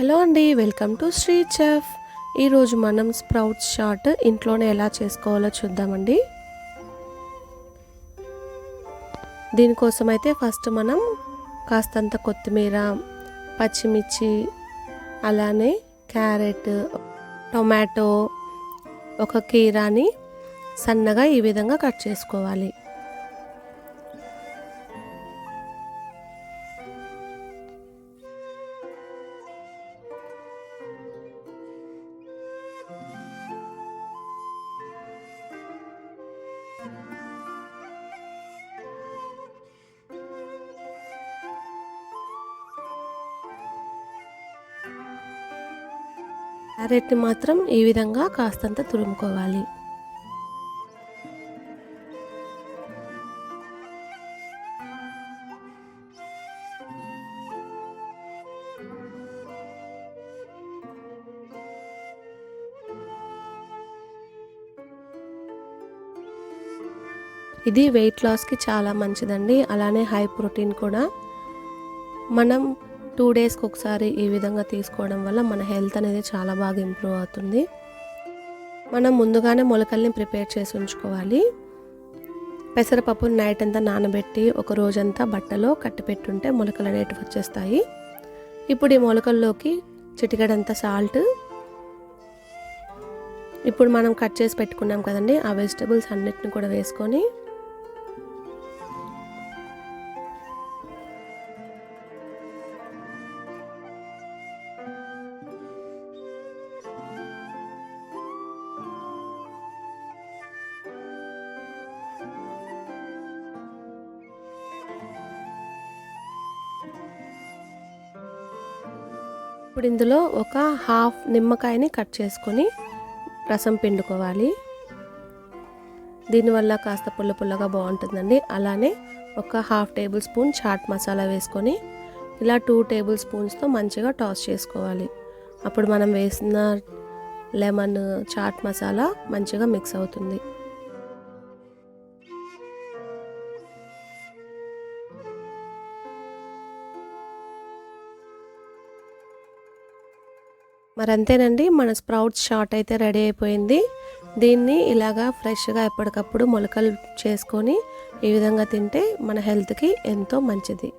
Hello అండి welcome to Shri chef. ఈరోజు మనం స్ప్రౌట్ షాట్ ఇంట్లోనే ఎలా చేసుకోవాలో చూద్దామండి. దీనికోసం అయితే ఫస్ట్ మనం కాస్తంత కొత్తిమీర పచ్చిమిర్చి అలానే క్యారెట్ టొమాటో ఒక కీరాని సన్నగా ఈ విధంగా కట్ చేసుకోవాలి. క్యారెట్ని మాత్రం ఈ విధంగా కాస్తంత తురుముకోవాలి. ఇది వెయిట్ లాస్కి చాలా మంచిదండి. అలానే హై ప్రోటీన్ కూడా. మనం టూ డేస్కి ఒకసారి ఈ విధంగా తీసుకోవడం వల్ల మన హెల్త్ అనేది చాలా బాగా ఇంప్రూవ్ అవుతుంది. మనం ముందుగానే మొలకల్ని ప్రిపేర్ చేసి ఉంచుకోవాలి. పెసరపప్పుని నైట్ అంతా నానబెట్టి ఒక రోజంతా బట్టలో కట్టిపెట్టుంటే మొలకలు అనేటివి వచ్చేస్తాయి. ఇప్పుడు ఈ మొలకల్లోకి చిటికడంత సాల్ట్ ఇప్పుడు మనం కట్ చేసి పెట్టుకున్నాం కదండి ఆ వెజిటబుల్స్ అన్నిటిని కూడా వేసుకొని ఇప్పుడు ఇందులో ఒక హాఫ్ నిమ్మకాయని కట్ చేసుకొని రసం పిండుకోవాలి. దీనివల్ల కాస్త పుల్ల పుల్లగా బాగుంటుందండి. అలానే ఒక half tablespoon chaat masala వేసుకొని ఇలా టూ టేబుల్ స్పూన్స్తో మంచిగా టాస్ చేసుకోవాలి. అప్పుడు మనం వేసిన లెమన్ చాట్ మసాలా మంచిగా మిక్స్ అవుతుంది. మరి అంతేనండి మన స్ప్రౌట్స్ షార్ట్ అయితే రెడీ అయిపోయింది. దీన్ని ఇలాగా ఫ్రెష్గా ఎప్పటికప్పుడు మొలకలు చేసుకొని ఈ విధంగా తింటే మన హెల్త్కి ఎంతో మంచిది.